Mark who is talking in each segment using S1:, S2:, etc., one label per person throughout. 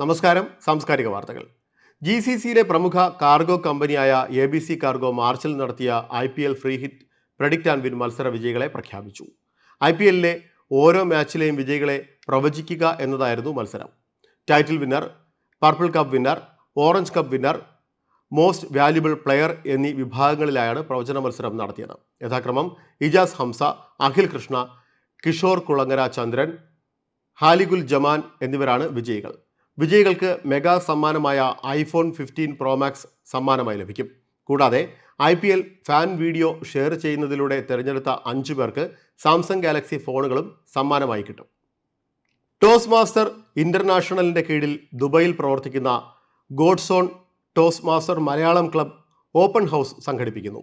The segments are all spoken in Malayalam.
S1: നമസ്കാരം സാംസ്കാരിക വാർത്തകൾ. ജി സി സിയിലെ പ്രമുഖ കാർഗോ കമ്പനിയായ എ ബി സി കാർഗോ മാർച്ചിൽ നടത്തിയ I P L free hit predict and win മത്സര വിജയികളെ പ്രഖ്യാപിച്ചു. ഐ പി എല്ലിലെ ഓരോ മാച്ചിലെയും വിജയികളെ പ്രവചിക്കുക എന്നതായിരുന്നു മത്സരം. Title winner purple cup winner orange cup winner most valuable player എന്നീ വിഭാഗങ്ങളിലായാണ് പ്രവചന മത്സരം നടത്തിയത്. യഥാക്രമം ഇജാസ് ഹംസ അഖിൽ കൃഷ്ണ കിഷോർ കുളങ്ങര ചന്ദ്രൻ ഹാലിഗുൽ ജമാൻ എന്നിവരാണ് വിജയികൾ. വിജയികൾക്ക് മെഗാ സമ്മാനമായ ഐഫോൺ ഫിഫ്റ്റീൻ പ്രോമാക്സ് സമ്മാനമായി ലഭിക്കും. കൂടാതെ I P L fan video share ചെയ്യുന്നതിലൂടെ തിരഞ്ഞെടുത്ത അഞ്ചു പേർക്ക് സാംസങ് ഗാലക്സി ഫോണുകളും സമ്മാനമായി കിട്ടും. ടോസ് മാസ്റ്റർ ഇന്റർനാഷണലിന്റെ കീഴിൽ ദുബൈയിൽ പ്രവർത്തിക്കുന്ന Godzone toast master Malayalam club open house സംഘടിപ്പിക്കുന്നു.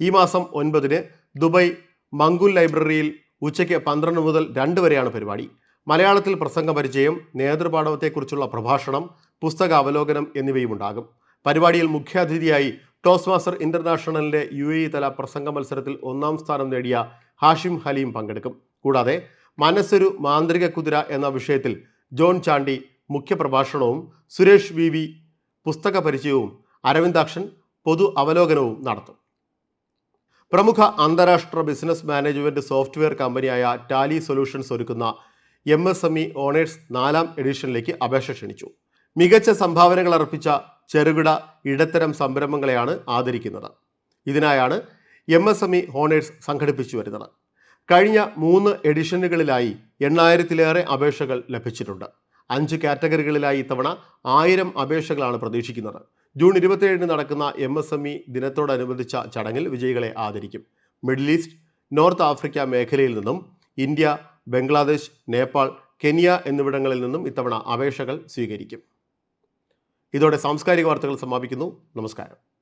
S1: ഈ മാസം ഒൻപതിന് ദുബൈ മംഗുൽ ലൈബ്രറിയിൽ ഉച്ചയ്ക്ക് പന്ത്രണ്ട് മുതൽ രണ്ട് വരെയാണ് പരിപാടി. മലയാളത്തിൽ പ്രസംഗ പരിചയം നേതൃപാഠവത്തെക്കുറിച്ചുള്ള പ്രഭാഷണം പുസ്തക അവലോകനം എന്നിവയും ഉണ്ടാകും പരിപാടിയിൽ മുഖ്യാതിഥിയായി ടോസ് മാസ്റ്റർ ഇന്റർനാഷണലിന്റെ യു എ തല പ്രസംഗ മത്സരത്തിൽ ഒന്നാം സ്ഥാനം നേടിയ ഹാഷിം ഹലീം പങ്കെടുക്കും. കൂടാതെ മനസ്സൊരു മാന്ത്രിക കുതിര എന്ന വിഷയത്തിൽ ജോൺ ചാണ്ടി മുഖ്യപ്രഭാഷണവും സുരേഷ് വി വി പുസ്തക പരിചയവും അരവിന്ദാക്ഷൻ പൊതു അവലോകനവും നടത്തും. പ്രമുഖ അന്താരാഷ്ട്ര ബിസിനസ് മാനേജ്മെന്റ് സോഫ്റ്റ്വെയർ കമ്പനിയായ ടാലി സൊല്യൂഷൻസ് ഒരുക്കുന്ന M S M E honours നാലാം എഡിഷനിലേക്ക് അപേക്ഷ ക്ഷണിച്ചു. മികച്ച സംഭാവനകൾ അർപ്പിച്ച ചെറുകിട ഇടത്തരം സംരംഭങ്ങളെയാണ് ആദരിക്കുന്നത്. ഇതിനായാണ് M S M E honours സംഘടിപ്പിച്ചു വരുന്നത്. കഴിഞ്ഞ മൂന്ന് എഡിഷനുകളിലായി എണ്ണായിരത്തിലേറെ അപേക്ഷകൾ ലഭിച്ചിട്ടുണ്ട്. അഞ്ച് കാറ്റഗറികളിലായി ഇത്തവണ ആയിരം അപേക്ഷകളാണ് പ്രതീക്ഷിക്കുന്നത്. ജൂൺ ഇരുപത്തിയേഴിന് നടക്കുന്ന എം എസ് എം ഇ ദിനത്തോടനുബന്ധിച്ച ചടങ്ങിൽ വിജയികളെ ആദരിക്കും. മിഡിൽ ഈസ്റ്റ് നോർത്ത് ആഫ്രിക്ക മേഖലയിൽ നിന്നും ഇന്ത്യ ബംഗ്ലാദേശ് നേപ്പാൾ കെനിയ എന്നിവിടങ്ങളിൽ നിന്നും ഇത്തവണ അപേക്ഷകൾ സ്വീകരിക്കും. ഇതോടെ സാംസ്കാരിക വാർത്തകൾ സമാപിക്കുന്നു. നമസ്കാരം.